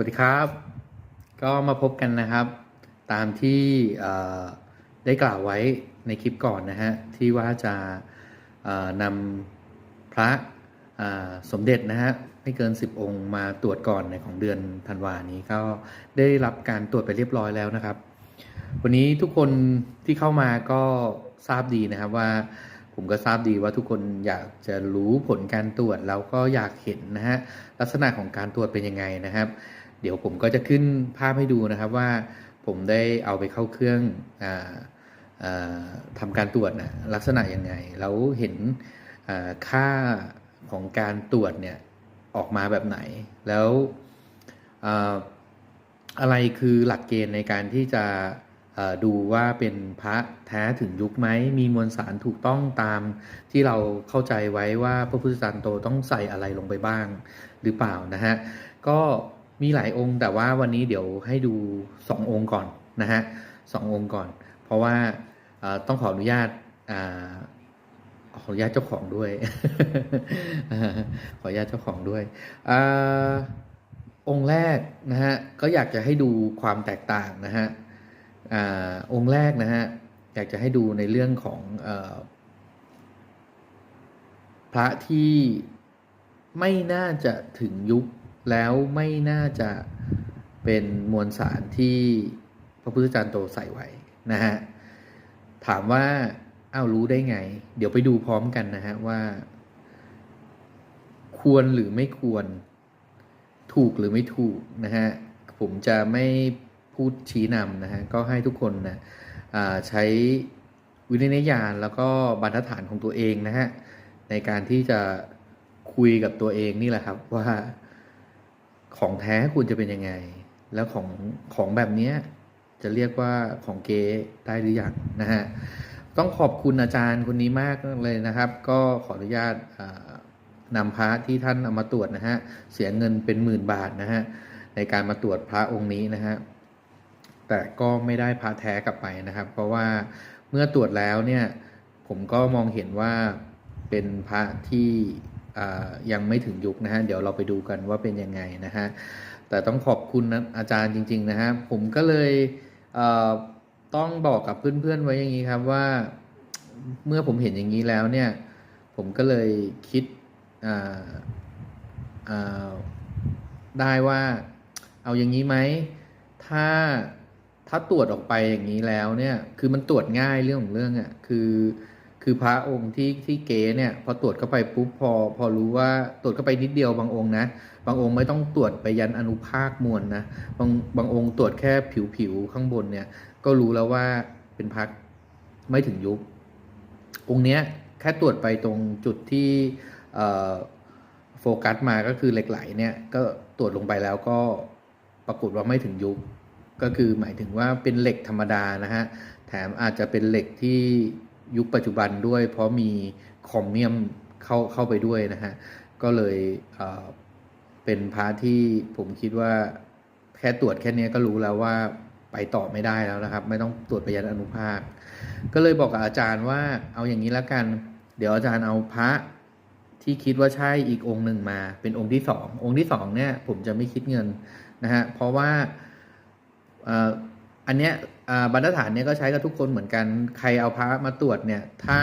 สวัสดีครับ ก็มาพบกันนะครับ ตามที่ได้กล่าวไว้ในคลิปก่อนนะฮะ ที่ว่าจะนำพระสมเด็จนะฮะ ไม่เกิน 10 องค์มาตรวจก่อนในของเดือนธันวานี้ก็ได้รับการตรวจไปเรียบร้อยแล้วนะครับ วันนี้ทุกคนที่เข้ามาก็ทราบดีนะครับว่าผมก็ทราบดีว่าทุกคนอยากจะรู้ผลการตรวจแล้วก็อยากเห็นนะฮะลักษณะของการตรวจเป็นยังไงนะครับ เดี๋ยวผมก็จะขึ้นภาพให้ดูนะครับว่าผมได้เอาไปเข้าเครื่องออทำการตรวจนะลักษณะยังไง แล้วเห็นค่าของการตรวจเนี่ยออกมาแบบไหน แล้วออะไรคือหลักเกณฑ์ในการที่จะดูว่าเป็นพระแท้ถึงยุคไหม มีมวลสารถูกต้องตามที่เราเข้าใจไว้ว่าพระพุทธจารย์โตต้องใส่อะไรลงไปบ้างหรือเปล่านะฮะ ก็ มีหลายองค์แต่ว่าวันนี้เดี๋ยวให้ดู2องค์ก่อนนะฮะสององค์ก่อน เพราะว่าต้องขออนุญาตขออนุญาตเจ้าของด้วย ขออนุญาตเจ้าของด้วยอองค์แรกนะฮะก็อยากจะให้ดูความแตกต่างนะฮะอองค์แรกนะฮะอยากจะให้ดูในเรื่องของอพระที่ไม่น่าจะถึงยุค แล้วไม่น่าจะเป็นมวลสารที่พระพุทธจารย์โตใส่ไว้นะฮะถามว่าอ้าวรู้ได้ไง เดี๋ยวไปดูพร้อมกันนะฮะว่า ควรหรือไม่ควร ถูกหรือไม่ถูกนะฮะผมจะไม่พูดชี้นำนะฮะก็ให้ทุกคนนะอ่าใช้วิจารณญาณแล้วก็บรรทัดฐานของตัวเองนะฮะในการที่จะคุยกับตัวเองนี่แหละครับว่า ของแท้คุณจะเป็นยังไง แล้วของของแบบนี้จะเรียกว่าของเก๊ได้หรือยังนะฮะต้องขอบคุณอาจารย์คนนี้มากเลยนะครับ ก็ขออนุญาตนำพระที่ท่านเอามาตรวจนะฮะเสียเงินเป็นหมื่นบาทนะฮะในการมาตรวจพระองค์นี้นะฮะแต่ก็ไม่ได้พระแท้กลับไปนะครับ เพราะว่าเมื่อตรวจแล้วเนี่ยผมก็มองเห็นว่าเป็นพระที่ ยังไม่ถึงยุคนะฮะเดี๋ยวเราไปดูกันว่าเป็นยังไงนะฮะแต่ต้องขอบคุณนะอาจารย์จริง ๆ นะฮะผมก็เลยเต้องบอกกับเพื่อนๆไว้อย่างนี้ครับว่าเมื่อผมเห็นอย่างนี้แล้วเนี่ย ผมก็เลยคิดได้ว่าเอาอย่างนี้ไหมถ้าถ้าตรวจออกไปอย่างนี้แล้วเนี่ย คือมันตรวจง่ายเรื่องของเรื่องอะ่ะคือ คือพระองค์ที่ที่เก๋เนี่ยพอตรวจเข้าไปปุ๊บพอพอรู้ว่าตรวจเข้าไปนิดเดียวบางองค์นะ บางองค์ไม่ต้องตรวจไปยันอนุภาคมวลนะบางบางองค์ตรวจแค่ผิวผิวข้างบนเนี่ย ก็รู้แล้วว่าเป็นพักไม่ถึงยุคองค์เนี้ยแค่ตรวจไปตรงจุดที่โฟกัสมาก็คือเหล็กไหลเนี่ยก็ตรวจลงไปแล้วก็ปรากฏว่าไม่ถึงยุคก็คือหมายถึงว่าเป็นเหล็กธรรมดานะฮะแถมอาจจะเป็นเหล็กที่ ยุคปัจจุบันด้วย เพราะมีคอมเมียมเข้าเข้าไปด้วยนะฮะ ก็เลยเเป็นพระที่ผมคิดว่าแค่ตรวจแค่เนี้ยก็รู้แล้วว่าไปต่อไม่ได้แล้วนะครับ ไม่ต้องตรวจไปยันอนุภาค ก็เลยบอกกับอาจารย์ว่าเอาอย่างนี้แล้วกัน เดี๋ยวอาจารย์เอาพระที่คิดว่าใช่อีกองค์หนึ่งมา เป็นองค์ที่สององค์ที่สองเนี่ยผมจะไม่คิดเงินนะฮะเพราะว่าอันเนี้ย บรรทัดฐานเนี้ยก็ใช้กับทุกคนเหมือนกัน ใครเอาพระมาตรวจเนี่ย ถ้า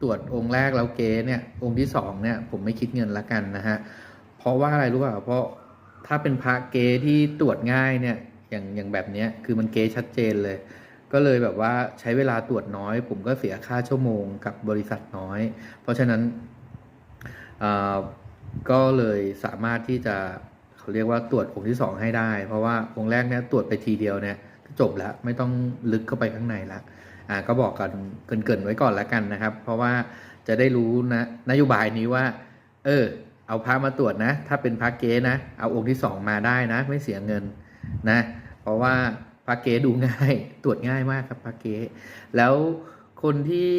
ตรวจองค์แรกแล้วเก๊เนี่ย องค์ที่สองเนี่ย ผมไม่คิดเงินละกันนะฮะ เพราะว่าอะไรรู้เปล่าเพราะถ้าเป็นพระเก๊ที่ตรวจง่ายเนี่ย อย่างอย่างแบบเนี้ยคือมันเก๊ชัดเจนเลย ก็เลยแบบว่าใช้เวลาตรวจน้อย ผมก็เสียค่าชั่วโมงกับบริษัทน้อย เพราะฉะนั้นก็เลยสามารถที่จะเขาเรียกว่าตรวจองค์ที่สองให้ได้ เพราะว่าองค์แรกเนี่ยตรวจไปทีเดียวเนี่ย จบแล้วไม่ต้องลึกเข้าไปข้างในละอ่าก็บอกกันเกินๆไว้ก่อนแล้วกันนะครับ เพราะว่าจะได้รู้นะนโยบายนี้ว่า เออ เอาพระมาตรวจนะ ถ้าเป็นพระเก๊นะ เอาองค์ที่สองมาได้นะ ไม่เสียเงินนะ เพราะว่าพระเก๊ดูง่ายตรวจง่ายมากครับพระเก๊แล้วคนที่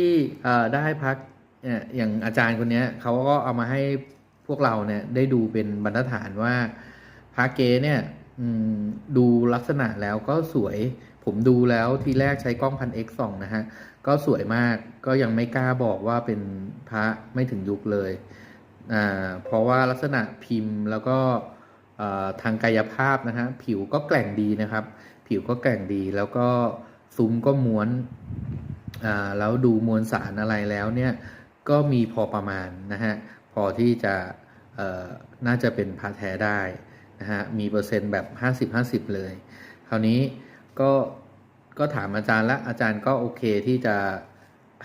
เอ่อได้พักเนี่ยอย่างอาจารย์คนนี้เขาก็เอามาให้พวกเราเนี่ยได้ดูเป็นบรรทัดฐานว่าพระเก๊เนี่ย ดูลักษณะแล้วก็สวย ผมดูแล้วทีแรกใช้กล้องพันเอ็กส่องนะฮะ ก็สวยมากก็ยังไม่กล้าบอกว่าเป็นพระไม่ถึงยุคเลยอ่าเพราะว่าลักษณะพิมพ์แล้วก็ทางกายภาพนะฮะผิวก็แกร่งดีนะครับ ผิวก็แกร่งดีแล้วก็ซุ้มก็ม้วนอ่าแล้วดูมวลสารอะไรแล้วเนี่ยก็มีพอประมาณนะฮะพอที่จะน่าจะเป็นพาแท้ได้ นะฮะมีเปอร์เซ็นต์แบบ 50-50 เลย คราวนี้ก็ก็ถามอาจารย์ละอาจารย์ก็โอเคที่จะ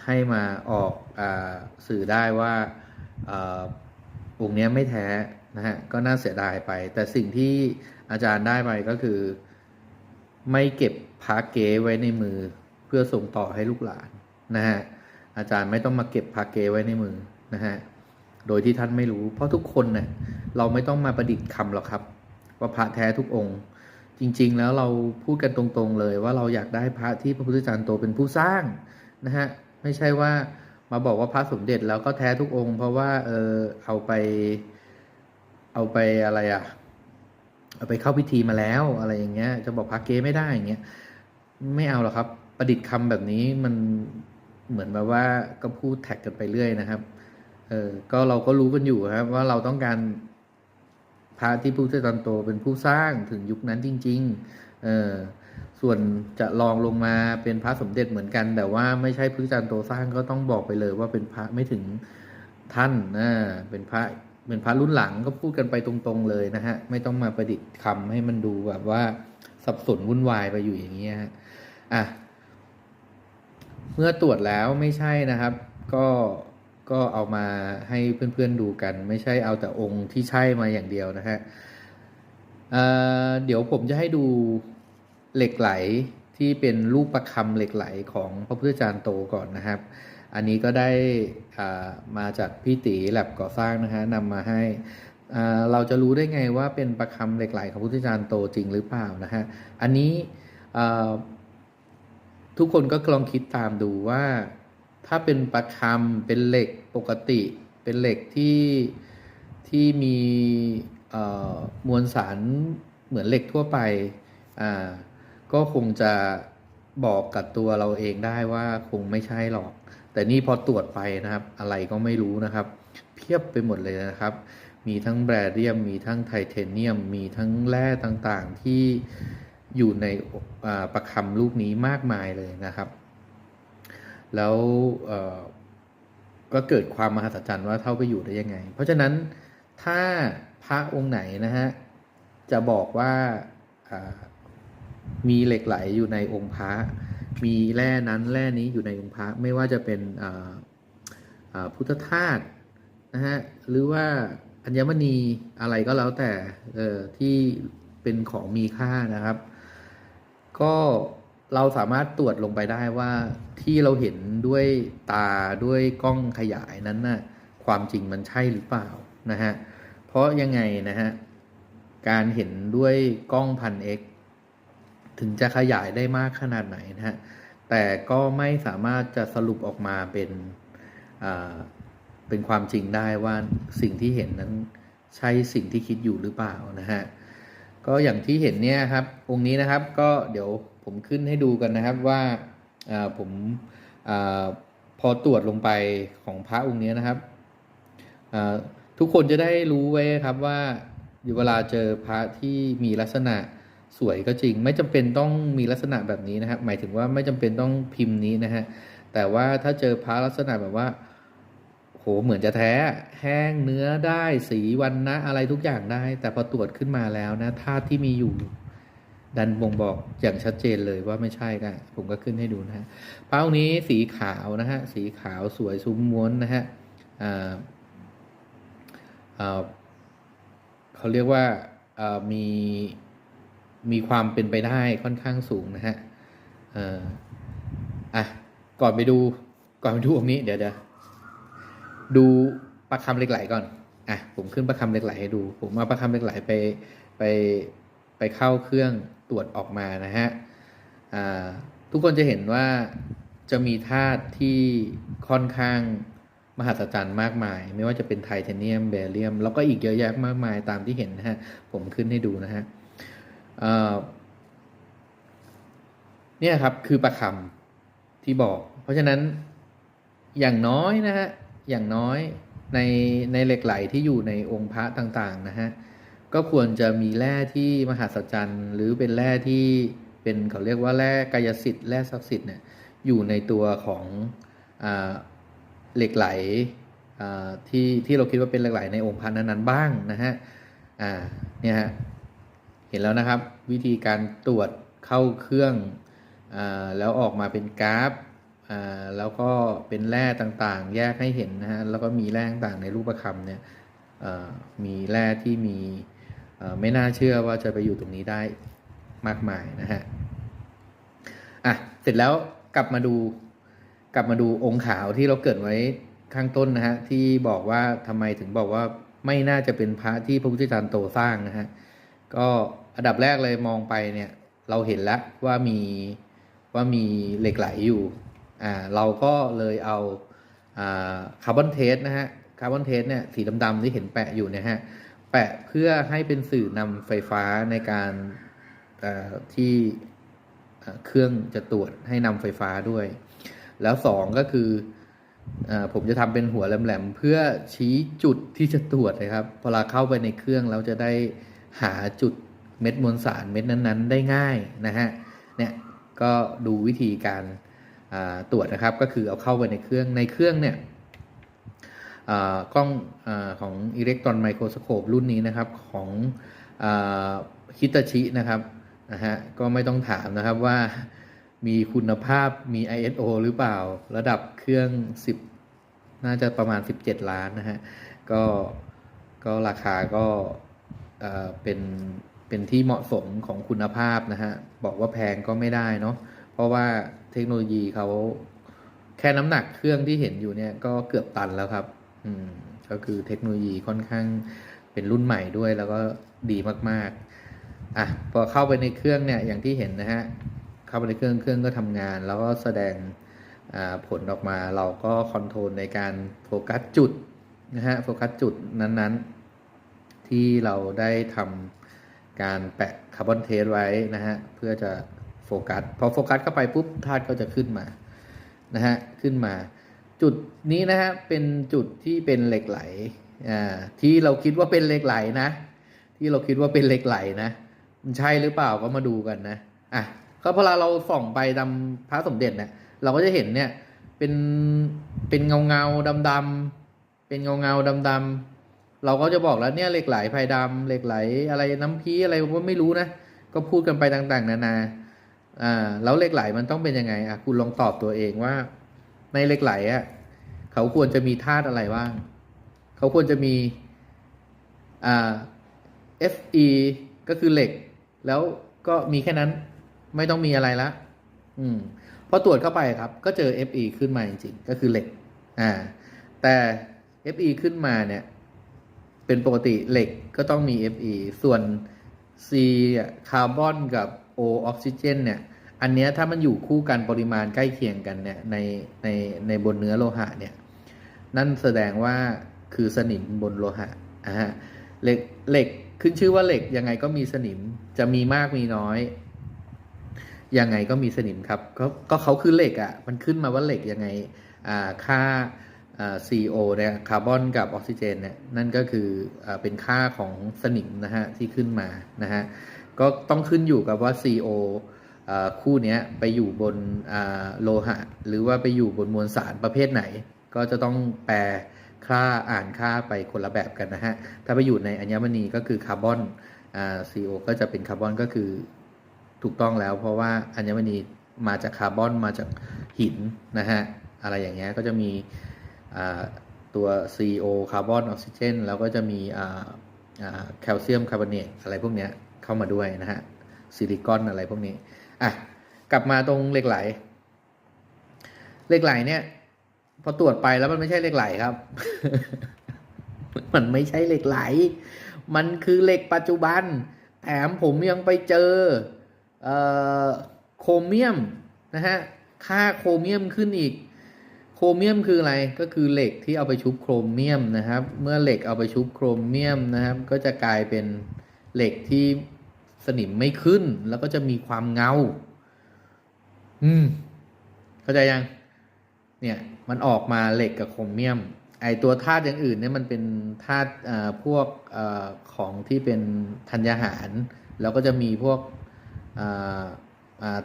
ให้มาออกอสื่อได้ว่าองค์นี้ไม่แท้นะฮะก็น่าเสียดายไป แต่สิ่งที่อาจารย์ได้ไปก็คือ ไม่เก็บพาเกไว้ในมือเพื่อส่งต่อให้ลูกหลานนะฮะอาจารย์ไม่ต้องมาเก็บพาเกไว้ในมือนะฮะโดยที่ท่านไม่รู้ เพราะทุกคนเนะ่ยเราไม่ต้องมาประดิษฐ์คำหรอกครับ ว่าพระแท้ทุกองค์ จริง ๆ แล้วเราพูดกันตรงๆเลยว่าเราอยากได้พระที่พระพุทธจารย์โตเป็นผู้สร้างนะฮะไม่ใช่ว่ามาบอกว่าพระสมเด็จแล้วก็แท้ทุกองค์ เพราะว่าเออเอาไปเอาไปอะไรอะเอาไปเข้าพิธีมาแล้วอะไรอย่างเงี้ย จะบอกพระเกไม่ได้อย่างเงี้ยไม่เอาหรอกครับประดิษฐ์คำแบบนี้มันเหมือนแบบว่าก็พูดแท็กกันไปเรื่อยนะครับ เออก็เราก็รู้กันอยู่ครับ ว่าเราต้องการ พระที่พระพุทธจารย์โตเป็นผู้สร้างถึงยุคนั้นจริง ๆ เออส่วนจะลองลงมาเป็นพระสมเด็จเหมือนกัน แต่ว่าไม่ใช่พุทธจารย์โตสร้างก็ต้องบอกไปเลยว่าเป็นพระไม่ถึงท่านนะเป็นพระเป็นพระรุ่นหลังก็พูดกันไปตรงๆเลยนะฮะ ไม่ต้องมาประดิษฐ์คำให้มันดูแบบว่าสับสนวุ่นวายไปอยู่อย่างเงี้ฮะอะเมื่อตรวจแล้วไม่ใช่นะครับ ก็ ก็เอามาให้เพื่อนๆดูกัน ไม่ใช่เอาแต่องค์ที่ใช่มาอย่างเดียวนะฮะเเดี๋ยวผมจะให้ดูเหล็กไหลที่เป็นรูปประคำเหล็กไหลของพระพุทธจารย์โตก่อนนะครับ อันนี้ก็ได้มาจากพี่ตีแลบก่อสร้างนะฮะนำมาให้เราจะรู้ได้ไงว่าเป็นประคำเหล็กไหลของพระพุทธจารย์โตจริงหรือเปล่านะฮะ อันนี้ทุกคนก็ลองคิดตามดูว่า ถ้าเป็นประคำเป็นเหล็กปกติ เป็นเหล็กที่ที่มีมวลสารเหมือนเหล็กทั่วไปอ่าก็คงจะบอกกับตัวเราเองได้ว่าคงไม่ใช่หรอก แต่นี่พอตรวจไปนะครับ อะไรก็ไม่รู้นะครับ เพียบไปหมดเลยนะครับ มีทั้งแบรเดียม มีทั้งไทเทเนียม มีทั้งแร่ต่างๆที่อยู่ในประคำลูกนี้มากมายเลยนะครับ แล้วก็เกิดความมหัศจรรย์ว่าเท่าไปอยู่ได้ยังไง เพราะฉะนั้นถ้าพระองค์ไหนนะฮะจะบอกว่ามีเหล็กไหลอยู่ในองค์พระ มีแร่นั้นแร่นี้อยู่ในองค์พระ ไม่ว่าจะเป็นพุทธทาสนะฮะหรือว่าอัญมณีอะไรก็แล้วแต่ที่เป็นของมีค่านะครับ ก็ เราสามารถตรวจลงไปได้ว่าที่เราเห็นด้วยตาด้วยกล้องขยายนั้นน่ะความจริงมันใช่หรือเปล่านะฮะเพราะยังไงนะฮะการเห็นด้วยกล้องพันเอกถึงจะขยายได้มากขนาดไหนนะฮะแต่ก็ไม่สามารถจะสรุปออกมาเป็นเป็นความจริงได้ว่าสิ่งที่เห็นนั้นใช่สิ่งที่คิดอยู่หรือเปล่านะฮะก็อย่างที่เห็นเนี่ยครับองค์นี้นะครับก็เดี๋ยว ผมขึ้นให้ดูกันนะครับว่าผมอพอตรวจลงไปของพระองค์นี้นะครับ ทุกคนจะได้รู้ไว้ครับว่าอยู่เวลาเจอพระที่มีลักษณะสวยก็จริง ไม่จำเป็นต้องมีลักษณะแบบนี้นะครับ หมายถึงว่าไม่จำเป็นต้องพิมพ์นี้นะฮะแต่ว่าถ้าเจอพระลักษณะแบบว่าโหเหมือนจะแท้ แห้งเนื้อได้สีวันนะอะไรทุกอย่างได้ แต่พอตรวจขึ้นมาแล้วนะธาตุที่มีอยู่ ดันบ่งบอกอย่างชัดเจนเลยว่าไม่ใช่กันผมก็ขึ้นให้ดูนะฮะพระองค์นี้สีขาวนะฮะสีขาวสวยซุ้มม้วนนะฮะเขาเรียกว่าามีมีความเป็นไปได้ค่อนข้างสูงนะฮะอ่าอะก่อนไปดูก่อนไปดูองค์นี้เดี๋ยวเดี๋ยวดูประคำเหล็กไหลก่อนอะผมขึ้นประคำเหล็กไหลให้ดู ผมเอาประคำเหล็กไหลไปไปไปเข้าเครื่อง ตรวจออกมานะฮะทุกคนจะเห็นว่าจะมีธาตุที่ค่อนข้างมหัศจรรย์มากมาย ไม่ว่าจะเป็นไทเทเนียมเบเรียม แล้วก็อีกเยอะแยะมากมายตามที่เห็นนะฮะ ผมขึ้นให้ดูนะฮะเนี่ยครับคือประคำที่บอก เพราะฉะนั้นอย่างน้อยนะฮะ อย่างน้อยในในเหล็กไหลที่อยู่ในองค์พระต่างๆนะฮะ ก็ควรจะมีแร่ที่มหัศจรรย์หรือเป็นแร่ที่เป็นเขาเรียกว่าแร่กายสิทธิ์แร่ศักดิ์สิทธิ์เนี่ยอยู่ในตัวของอเหล็กไหลที่ที่เราคิดว่าเป็นเหล็กไหลในองค์พระนั้นๆบ้างนะฮะเนี่ยฮะเห็นแล้วนะครับวิธีการตรวจเข้าเครื่องอแล้วออกมาเป็นกราฟแล้วก็เป็นแร่ต่างๆ แยกให้เห็นนะฮะแล้วก็มีแร่ต่างในรูปประคำเนี่ยมีแร่ที่มี ไม่น่าเชื่อว่าจะไปอยู่ตรงนี้ได้มากมายนะฮะอะเสร็จแล้วกลับมาดูกลับมาดูองค์ขาวที่เราเกิดไว้ข้างต้นนะฮะที่บอกว่าทำไมถึงบอกว่าไม่น่าจะเป็นพระที่พระพุทธจารย์โตสร้างนะฮะก็อันดับแรกเลยมองไปเนี่ยเราเห็นแล้วว่ามีว่ามีเหล็กไหลอยู่อ่าเราก็เลยเอาอ่าคาร์บอนเทสนะฮะคาร์บอนเทสเนี่ยสีดำๆที่เห็นแปะอยู่เนี่ยฮะ แปะเพื่อให้เป็นสื่อนำไฟฟ้าในการที่เครื่องจะตรวจให้นำไฟฟ้าด้วย แล้วสองก็คืออผมจะทำเป็นหัวแหลมๆเพื่อชี้จุดที่จะตรวจนะครับพอเราเข้าไปในเครื่องเราจะได้หาจุดเม็ดมวลสารเม็ดนั้นๆ ได้ง่ายนะฮะเนี่ยก็ดูวิธีการตรวจนะครับก็คือเอาเข้าไปในเครื่องในเครื่องเนี่ย กล้องอของอิเล็กตรอนไมโครสโคปรุ่นนี้นะครับของคิตาชินะครับนะฮะก็ไม่ต้องถามนะครับว่ามีคุณภาพมี ISO หรือเปล่า ระดับเครื่อง 10 น่าจะประมาณ 17 ล้านนะฮะก็ก็ราคาก็เป็นเป็นที่เหมาะสมของคุณภาพนะฮะบอกว่าแพงก็ไม่ได้เนาะเพราะว่าเทคโนโลยีเขาแค่น้ำหนักเครื่องที่เห็นอยู่เนี่ยก็เกือบตันแล้วครับ อืมก็คือเทคโนโลยีค่อนข้างเป็นรุ่นใหม่ด้วยแล้วก็ดีมากๆอะพอเข้าไปในเครื่องเนี่ยอย่างที่เห็นนะฮะเข้าไปในเครื่องเครื่องก็ทำงาน แล้วก็แสดงผลออกมาเราก็คอนโทรลในการโฟกัสจุดนะฮะโฟกัสจุดนั้นๆ ที่เราได้ทำการแปะคาร์บอนเทสไว้นะฮะเพื่อจะโฟกัสพอโฟกัสเข้าไปปุ๊บธาตุก็จะขึ้นมานะฮะขึ้นมา จุดนี้นะฮะเป็นจุดที่เป็นเหล็กไหลอ่าที่เราคิดว่าเป็นเหล็กไหลนะ ที่เราคิดว่าเป็นเหล็กไหลนะมันใช่หรือเปล่าก็มาดูกันนะอะก็พอเราส่องไปตามพระสมเด็จเนี่ยเราก็จะเห็นเนี่ยเป็นเป็นเงาเงาดำดำเป็นเงาเงาดำดำเราก็จะบอกแล้วเนี่ยเหล็กไหลภายดำเหล็กไหลอะไรน้ำพีอะไรก็ไม่รู้นะก็พูดกันไปต่าง ๆ นานาอ่าแล้วเหล็กไหลมันต้องเป็นยังไงอะคุณลองตอบตัวเองว่า ในเหล็กไหลอะเขาควรจะมีธาตุอะไรบ้าง เขาควรจะมีอ่า Fe ก็คือเหล็ก แล้วก็มีแค่นั้นไม่ต้องมีอะไรละอืมพอตรวจเข้าไปครับ ก็เจอ Fe ขึ้นมาจริงๆก็คือเหล็กอ่าแต่ Fe ขึ้นมาเนี่ย เป็นปกติเหล็กก็ต้องมี Fe ส่วน C คาร์บอนกับ O ออกซิเจนเนี่ย อันเนี้ยถ้ามันอยู่คู่กันปริมาณใกล้เคียงกันเนี่ยในในในบนเนื้อโลหะเนี่ยนั่นแสดงว่าคือสนิมบนโลหะอ่าฮะเหล็กเหล็กขึ้นชื่อว่าเหล็กยังไงก็มีสนิมจะมีมากมีน้อยยังไงก็มีสนิมครับก็ก็เขาคือเหล็กอะ่ะมันขึ้นมาว่าเหล็กยังไงอ่าค่าอ่า CO เนี่ยคาร์บอนกับออกซิเจนเนี่ยนั่นก็คืออ่าเป็นค่าของสนิมนะฮะที่ขึ้นมานะฮะก็ต้องขึ้นอยู่กับว่า CO อ่า คู่นี้ไปอยู่บนโลหะ หรือว่าไปอยู่บนมวลสารประเภทไหน ก็จะต้องแปลค่าอ่านค่าไปคนละแบบกันนะฮะ ถ้าไปอยู่ในอัญมณีก็คือคาร์บอนอ่า CO ก็จะเป็นคาร์บอนก็คือถูกต้องแล้ว เพราะว่าอัญมณีมาจากคาร์บอนมาจากหินนะฮะ อะไรอย่างเงี้ยก็จะมีตัว CO คาร์บอนออกซิเจนแล้วก็จะมีแคลเซียมคาร์บอเนตอะไรพวกเนี้ยเข้ามาด้วยนะฮะซิลิคอนอะไรพวกนี้ อะกลับมาตรงเหล็กไหลเหล็กไหลเนี่ย พอตรวจไปแล้วมันไม่ใช่เหล็กไหลครับ มันไม่ใช่เหล็กไหล มันคือเหล็กปัจจุบัน แถมผมยังไปเจอเอ่อโครเมียมนะฮะค่าโครเมียมขึ้นอีก โครเมียมคืออะไรก็คือเหล็กที่เอาไปชุบโครเมียมนะครับ เมื่อเหล็กเอาไปชุบโครเมียมนะครับ ก็จะกลายเป็นเหล็กที่ สนิมไม่ขึ้นแล้วก็จะมีความเงา อืม เข้าใจยัง เนี่ย มันออกมาเหล็กกับโครเมียม ไอตัวธาตุอย่างอื่นเนี่ยมันเป็นธาตุพวกอของที่เป็นธัญญาหาร แล้วก็จะมีพวก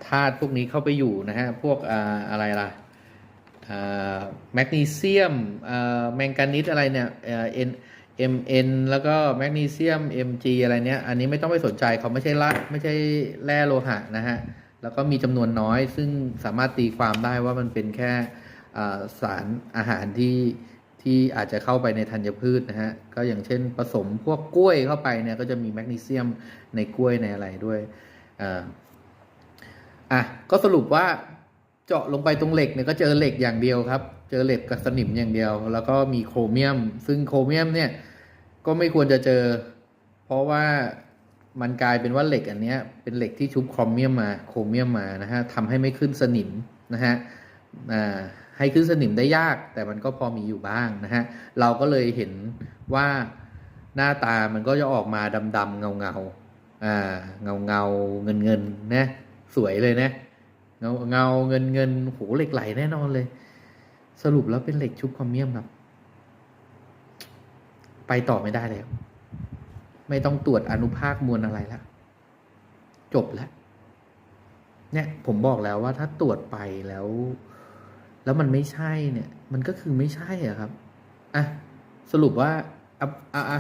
ธาตุพวกนี้เข้าไปอยู่นะฮะ พวกออะไรล่ะแมกนีเซียมแมงกานิสอะไรเนี่ยเอ็น Mn แล้วก็แมกนีเซียม Mg อะไรเนี้ย อันนี้ไม่ต้องไปสนใจเขาไม่ใช่ละไม่ใช่แร่โลหะนะฮะ แล้วก็มีจำนวนน้อย ซึ่งสามารถตีความได้ว่ามันเป็นแค่สารอาหารที่ที่อาจจะเข้าไปในธัญพืชนะฮะ ก็อย่างเช่นผสมพวกกล้วยเข้าไปเนี่ยก็จะมีแมกนีเซียมในกล้วยในอะไรด้วยอ่าอะก็สรุปว่าเจาะลงไปตรงเหล็กเนี่ยก็เจอเหล็กอย่างเดียวครับ เจอเหล็กกับสนิมอย่างเดียว แล้วก็มีโครเมียม ซึ่งโครเมียมเนี่ย ก็ไม่ควรจะเจอ เพราะว่ามันกลายเป็นว่าเหล็กอันนี้เป็นเหล็กที่ชุบโครเมียมมาโครเมียมมานะฮะทำให้ไม่ขึ้นสนิมนะฮะอ่าให้ขึ้นสนิมได้ยากแต่มันก็พอมีอยู่บ้างนะฮะเราก็เลยเห็นว่าหน้าตามันก็จะออกมาดำๆเงาเงาอ่าเงาเงาเงินเงินนะสวยเลยนะเงาเงาเงินเงินโหเหล็กไหลแน่นอนเลย สรุปแล้วเป็นเหล็กชุบโครเมียมครับ ไปต่อไม่ได้แล้ว ไม่ต้องตรวจอนุภาคมวลอะไรและจบแล้วเนี่ยผมบอกแล้วว่าถ้าตรวจไปแล้ว แล้วมันไม่ใช่เนี่ย มันก็คือไม่ใช่อะครับอะสรุปว่าอะอะอะ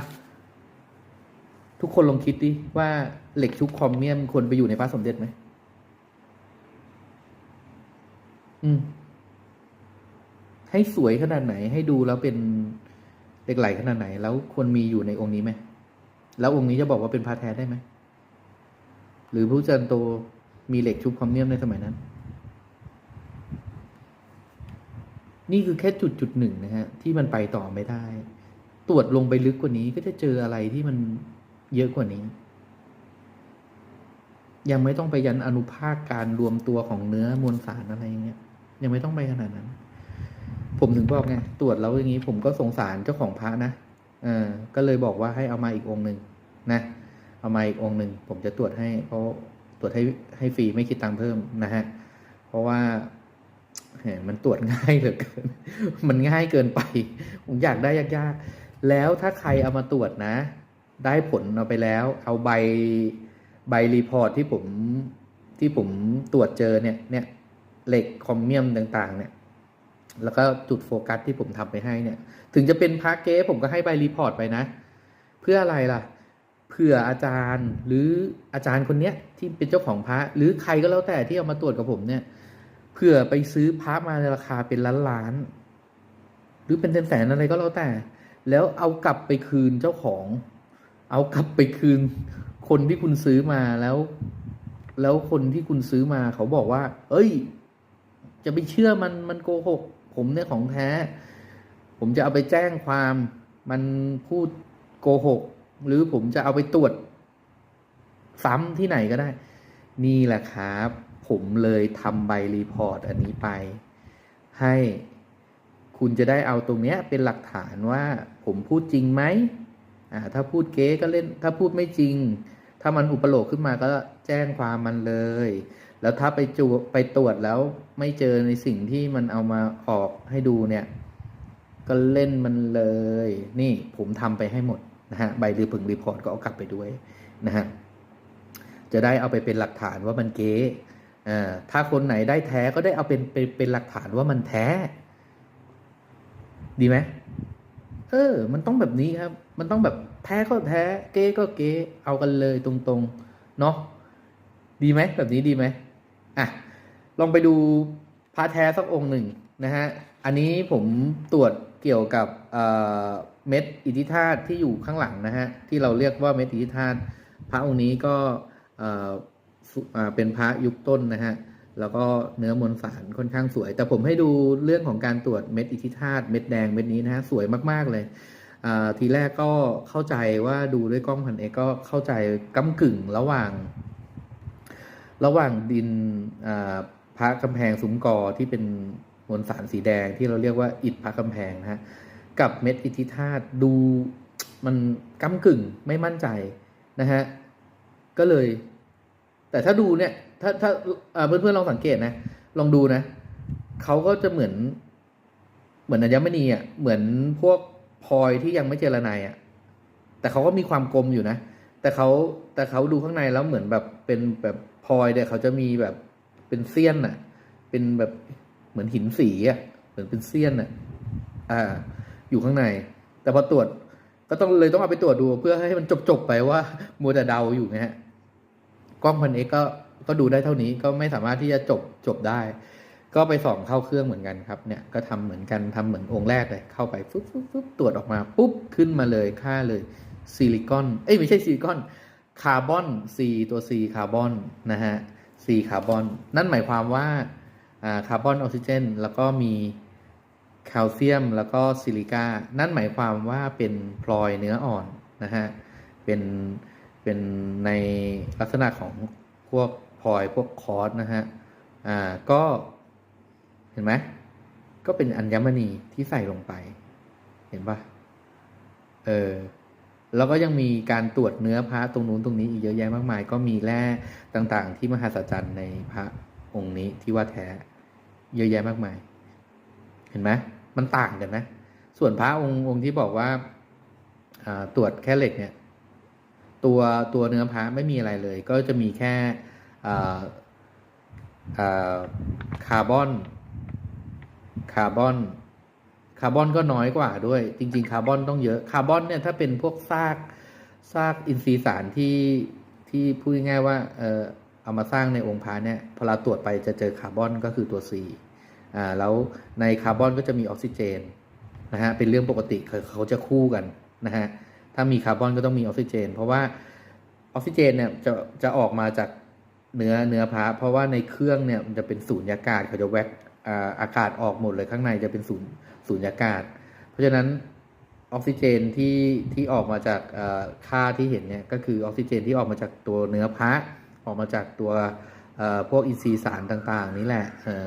ทุกคนลองคิดดิว่าเหล็กชุบคอมเมียมควรไปอยู่ในพระสมเด็จไหมอืม ให้สวยขนาดไหนให้ดูแล้วเป็น เหล็กไหลขนาดไหน แล้วควรมีอยู่ในองค์นี้ไหมแล้วองค์นี้จะบอกว่าเป็นพระแท้ได้ไหมหรือพระจันโตมีเหล็กชุบคอมเมียมในสมัยนั้น นี่คือแค่จุดจุดหนึ่งนะฮะ ที่มันไปต่อไม่ได้ ตรวจลงไปลึกกว่านี้ก็จะเจออะไรที่มันเยอะกว่านี้ ยังไม่ต้องไปยันอนุภาคการรวมตัวของเนื้อมวลสารอะไรอย่างเงี้ยยังไม่ต้องไปขนาดนั้น ผมถึงบอกไงตรวจแล้วอย่างนี้ผมก็สงสารเจ้าของพระนะเออก็เลยบอกว่าให้เอามาอีกองหนึ่งนะ เอามาอีกองหนึ่งผมจะตรวจให้เพราะตรวจให้ให้ฟรีไม่คิดตังค์เพิ่มนะฮะเพราะว่าแหมมันตรวจง่ายเหลือเกิน มันง่ายเกินไป ผมอยากได้ยากๆ แล้วถ้าใครเอามาตรวจนะ ได้ผลเอาไปแล้ว เอาใบใบรีพอร์ตที่ผมที่ผมตรวจเจอเนี่ยเนี่ยเหล็กคอมเมียมต่าง ๆ เนี่ย แล้วก็จุดโฟกัสที่ผมทำไปให้เนี่ย ถึงจะเป็นพาร์เก้ผมก็ให้ใบรีพอร์ตไปนะ เพื่ออะไรล่ะเผื่ออาจารย์หรืออาจารย์คนเนี้ยที่เป็นเจ้าของพระหรือใครก็แล้วแต่ที่เอามาตรวจกับผมเนี่ยเผื่อไปซื้อพระมาในราคาเป็นล้านล้าน หรือเป็นแสนอะไรก็แล้วแต่ แล้วเอากลับไปคืนเจ้าของ เอากลับไปคืน คนที่คุณซื้อมาแล้ว แล้วคนที่คุณซื้อมาเขาบอกว่า เอ้ย จะไปเชื่อมันมันโกหก ผมเนี่ยของแท้ ผมจะเอาไปแจ้งความมันพูดโกหก หรือผมจะเอาไปตรวจ ซ้ำที่ไหนก็ได้ นี่แหละครับ ผมเลยทำใบรีพอร์ตอันนี้ไป ให้คุณจะได้เอาตรงเนี้ยเป็นหลักฐานว่าผมพูดจริงไหมอ่าถ้าพูดเก๊ก็เล่น ถ้าพูดไม่จริง ถ้ามันอุปโลกขึ้นมาก็แจ้งความมันเลย แล้วถ้าไปจูไปตรวจแล้วไม่เจอในสิ่งที่มันเอามาออกให้ดูเนี่ย ก็เล่นมันเลย นี่ผมทำไปให้หมดนะฮะใบรีพึงรีพอร์ตก็เอากลับไปด้วยนะฮะจะได้เอาไปเป็นหลักฐานว่ามันเก๊อ่าถ้าคนไหนได้แท้ก็ได้เอาเป็นเป็นเป็นหลักฐานว่ามันแท้ ดีไหมเออ มันต้องแบบนี้ครับ มันต้องแบบแท้ก็แท้ เก๊ก็เก๊เอากันเลยตรงๆ เนาะดีไหมแบบนี้ดีไหม อะลองไปดูพระแท้สักองค์หนึ่งนะฮะ อันนี้ผมตรวจเกี่ยวกับเม็ดอิทธิธาตุที่อยู่ข้างหลังนะฮะ ที่เราเรียกว่าเม็ดอิทธิธาตุพระองค์นี้ก็เป็นพระยุคต้นนะฮะ แล้วก็เนื้อมวลสารค่อนข้างสวย แต่ผมให้ดูเรื่องของการตรวจเม็ดอิทธิธาตุเม็ดแดงเม็ดนี้นะฮะ สวยมากๆเลยทีแรกก็เข้าใจว่าดูด้วยกล้องพันเอกก็เข้าใจก้ากึ่งระหว่าง ระหว่างดินพระกำแพงซุ้มกอที่เป็นมวลสารสีแดงที่เราเรียกว่าอิฐพระกำแพงนะฮะกับเม็ดอิทธิธาตุดูมันก้ากึ่งไม่มั่นใจนะฮะก็เลย แต่ถ้าดูเนี่ย ถ้าถ้าเพื่อนเพื่อนๆลองสังเกตนะ ลองดูนะเขาก็จะเหมือน เหมือนอัญมณีอะเหมือนพวกพลอยที่ยังไม่เจรไนายอะ แต่เขาก็มีความกลมอยู่นะ แต่เขาแต่เขาดูข้างในแล้วเหมือนแบบเป็นแบบ อยเนี่ยเขาจะมีแบบเป็นเสี้ยนอะ เป็นแบบเหมือนหินสีอะ เหมือนเป็นเสี้ยนอะ อ่า อยู่ข้างใน แต่พอตรวจก็ต้องเลยต้องเอาไปตรวจดูเพื่อให้มันจบๆไปว่ามัวแต่เดาอยู่ไงฮะ กล้องพันเอ็กก็ก็ดูได้เท่านี้ก็ไม่สามารถที่จะจบจบได้ ก็ไปส่องเข้าเครื่องเหมือนกันครับ เนี่ยก็ทำเหมือนกันทำเหมือนองค์แรกเลย เข้าไปฟึ๊บฟึ๊บฟึ๊บตรวจออกมาปุ๊บขึ้นมาเลยค่าเลยซิลิคอน เอ้ยไม่ใช่ซิลิคอน คาร์บอน C ตัว C คาร์บอนนะฮะ C คาร์บอน นั่นหมายความว่าคาร์บอนออกซิเจนแล้วก็มีแคลเซียมแล้วก็ซิลิกานั่นหมายความว่าเป็นพลอยเนื้ออ่อนนะฮะ เป็น เป็นในลักษณะของพวกพลอยพวกคอร์สนะฮะ อ่า ก็เห็นไหม ก็เป็นอัญมณีที่ใส่ลงไป เห็นปะเออ แล้วก็ยังมีการตรวจเนื้อพระตรงนู้นตรงนี้อีกเยอะแยะมากมาย ก็มีแร่ต่างๆ ที่มหัศจรรย์ในพระองค์นี้ที่ว่าแท้ เยอะแยะมากมาย เห็นไหมมันต่างกันนะ ส่วนพระองค์องค์ที่บอกว่าตรวจแค่เหล็กเนี่ย ตัวตัวเนื้อพระไม่มีอะไรเลย ก็จะมีแค่คาร์บอนคาร์บอน คาร์บอนก็น้อยกว่าด้วย จริง ๆ คาร์บอนต้องเยอะ คาร์บอนเนี่ยถ้าเป็นพวกซากซากอินทรีย์สารที่ที่พูดง่ายๆว่าเออเอามาสร้างในองค์พระเนี่ยพอเราตรวจไปจะเจอคาร์บอนก็คือตัว C อ่าแล้วในคาร์บอนก็จะมีออกซิเจนนะฮะเป็นเรื่องปกติเขาจะคู่กันนะฮะถ้ามีคาร์บอนก็ต้องมีออกซิเจน เพราะว่าออกซิเจนเนี่ยจะจะออกมาจากเนื้อเนื้อพระเพราะว่าในเครื่องเนี่ยมันจะเป็นสูญญากาศเขาจะแวกอ่าอากาศออกหมดเลยข้างในจะเป็นสูญ สูญญากาศ เพราะฉะนั้นออกซิเจนที่ที่ออกมาจากค่าที่เห็นเนี่ยก็คือออกซิเจนที่ออกมาจากตัวเนื้อพระออกมาจากตัวพวกอินทรีย์สารต่างๆ นี่แหละ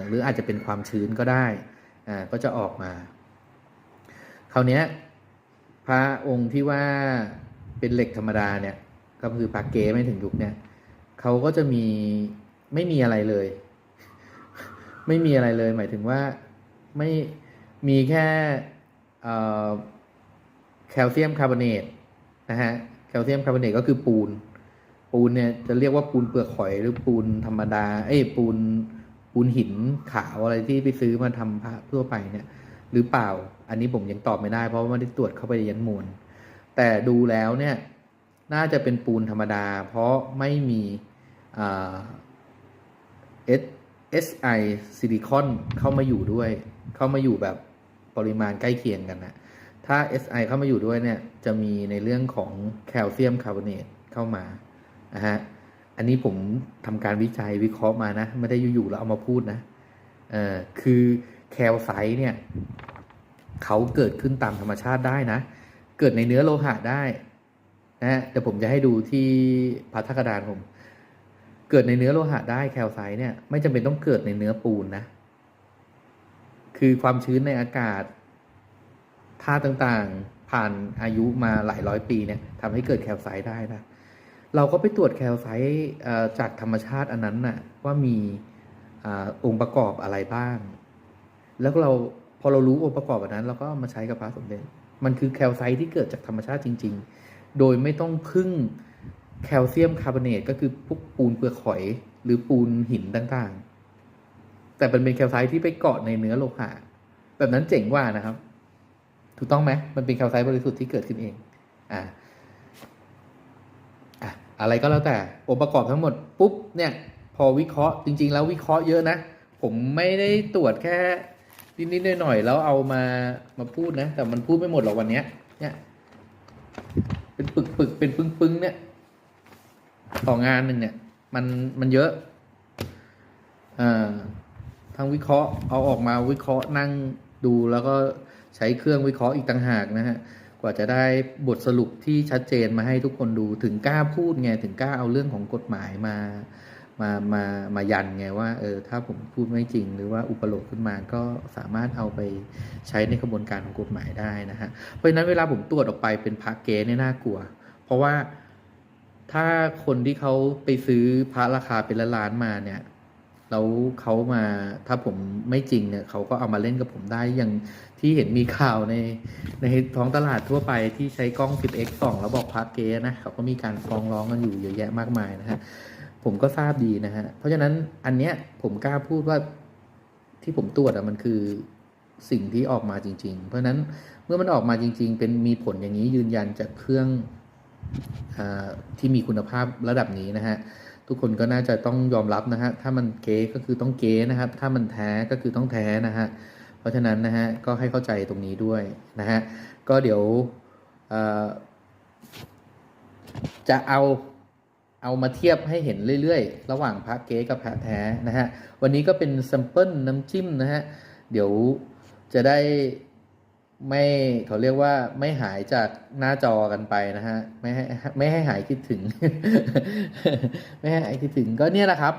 หรืออาจจะเป็นความชื้นก็ได้ก็จะออกมา คราวนี้พระองค์ที่ว่าเป็นเหล็กธรรมดาเนี่ยก็คือพระเก๋ไม่ถึงยุคเนี่ยเขาก็จะมีไม่มีอะไรเลย ไม่มีอะไรเลย หมายถึงว่าไม่ มีแค่แคลเซียมคาร์บอเนตนะฮะแคลเซียมคาร์บอเนตก็คือปูน ปูนเนี่ยจะเรียกว่าปูนเปลือกหอยหรือปูนธรรมดา เอ้ปูนปูนหินขาวอะไรที่ไปซื้อมาทำพระทั่วไปเนี่ยหรือเปล่า อันนี้ผมยังตอบไม่ได้เพราะว่าไม่ได้ตรวจเข้าไปยันมูล แต่ดูแล้วเนี่ยน่าจะเป็นปูนธรรมดา เพราะไม่มีเอ่า S SI ซิลิคอนเข้ามาอยู่ด้วย เข้ามาอยู่แบบ ปริมาณใกล้เคียงกันนะถ้า SI เข้ามาอยู่ด้วยเนี่ยจะมีในเรื่องของแคลเซียมคาร์บอเนตเข้ามานะฮะอันนี้ผมทำการวิจัยวิเคราะห์มานะ ไม่ได้อยู่ๆแล้วเอามาพูดนะเออคือแคลไซต์เนี่ยเขาเกิดขึ้นตามธรรมชาติได้นะ เกิดในเนื้อโลหะได้นะฮะเดี๋ยวผมจะให้ดูที่พัทธกดานผม เกิดในเนื้อโลหะได้แคลไซต์เนี่ยไม่จำเป็นต้องเกิดในเนื้อปูนนะ คือความชื้นในอากาศธาตุต่างๆ ผ่านอายุมาหลายร้อยปีเนี่ยทำให้เกิดแคลไซต์ได้นะเราก็ไปตรวจแคลไซต์จากธรรมชาติอันนั้นน่ะว่ามีอองค์ประกอบอะไรบ้าง แล้วเราพอเรารู้องค์ประกอบอันนั้นเราก็ามาใช้กับพระสมเด็จ มันคือแคลไซต์ที่เกิดจากธรรมชาติจริง ๆ โดยไม่ต้องพึ่งแคลเซียมคาร์บอเนตก็คือพวกปูนเปลือกหอย หรือปูนหินต่างๆ แต่มันเป็นแคลไซต์ที่ไปเกาะในเนื้อโลหะแบบนั้นเจ๋งกว่านะครับ ถูกต้องไหมมันเป็นแคลไซต์บริสุทธิ์ที่เกิดขึ้นเองอ่าอะอะไรก็แล้วแต่องค์ประกอบทั้งหมดปุ๊บเนี่ย พอวิเคราะห์จริง ๆ แล้ววิเคราะห์เยอะนะ ผมไม่ได้ตรวจแค่นิดๆหน่อยๆแล้วเอามามาพูดนะ แต่มันพูดไม่หมดหรอกวันเนี้ยเนี่ย เป็นปึกปึกๆเป็นปึ้งปึ้งๆเนี่ย ต่องานหนึ่งเนี่ย มันมันเยอะอ่า ทั้งวิเคราะห์เอาออกมาวิเคราะห์นั่งดูแล้วก็ใช้เครื่องวิเคราะห์อีกต่างหากนะฮะกว่าจะได้บทสรุปที่ชัดเจนมาให้ทุกคนดูถึงกล้าพูดไงถึงกล้าเอาเรื่องของกฎหมายมามามามายันไงว่าเออถ้าผมพูดไม่จริง หรือว่าอุปโลกขึ้นมาก็สามารถเอาไปใช้ในกระบวนการของกฎหมายได้นะฮะเพราะฉะนั้นเวลาผมตรวจออกไปเป็นพระเก๊เนี่ยน่ากลัว เพราะว่าถ้าคนที่เขาไปซื้อพระราคาเป็นล้านมาเนี่ย แล้วเขามาถ้าผมไม่จริงเนี่ยเขาก็เอามาเล่นกับผมได้อย่างที่เห็นมีข่าวในในท้องตลาดทั่วไปที่ใช้กล้อง 10x ส่องแล้วบอกพระเกนะเขาก็มีการฟ้องร้องกันอยู่เยอะแยะมากมายนะฮะผมก็ทราบดีนะฮะเพราะฉะนั้นอันเนี้ยผมกล้าพูดว่าที่ผมตรวจอะมันคือสิ่งที่ออกมาจริง ๆ เพราะฉะนั้นเมื่อมันออกมาจริง ๆ เป็นมีผลอย่างนี้ยืนยันจากเครื่องอที่มีคุณภาพระดับนี้นะฮะ ทุกคนก็น่าจะต้องยอมรับนะฮะถ้ามันเก๊ก็คือต้องเก๊นะครับ ถ้ามันแท้ก็คือต้องแท้นะฮะเพราะฉะนั้นนะฮะก็ให้เข้าใจตรงนี้ด้วยนะฮะก็เดี๋ยวจะเอาเอามาเทียบให้เห็นเรื่อยๆ ระหว่างพระเก๊กับพระแท้นะฮะวันนี้ก็เป็นแซมเปิลน้ำจิ้มนะฮะเดี๋ยวจะได้ ไม่เขาเรียกว่าไม่หายจากหน้าจอกันไปนะฮะไม่ให้ไม่ให้หายคิดถึง ไม่ให้หายคิดถึงก็เนี่ยแหละครับ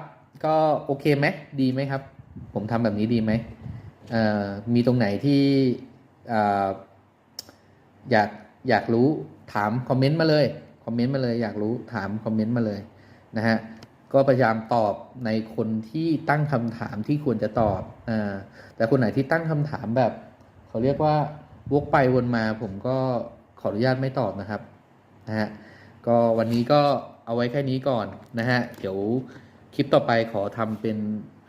ก็โอเคไหมดีไหมครับ ผมทำแบบนี้ดีไหมมีตรงไหนที่อออยากอยากรู้ถามคอมเมนต์มาเลยคอมเมนต์มาเลยอยากรู้ถามคอมเมนต์มาเลยนะฮะก็พยายามตอบในคนที่ตั้งคำถามที่ควรจะตอบอ่าแต่คนไหนที่ตั้งคำถามแบบ เขาเรียกว่า วกไปวนมาผมก็ขออนุญาตไม่ตอบนะครับนะฮะก็วันนี้ก็เอาไว้แค่นี้ก่อนนะฮะเดี๋ยวคลิปต่อไปขอทำเป็น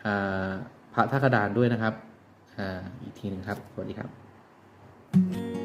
อ่าพระท่ากระดานด้วยนะครับ อ่า อีกทีหนึ่งครับ สวัสดีครับ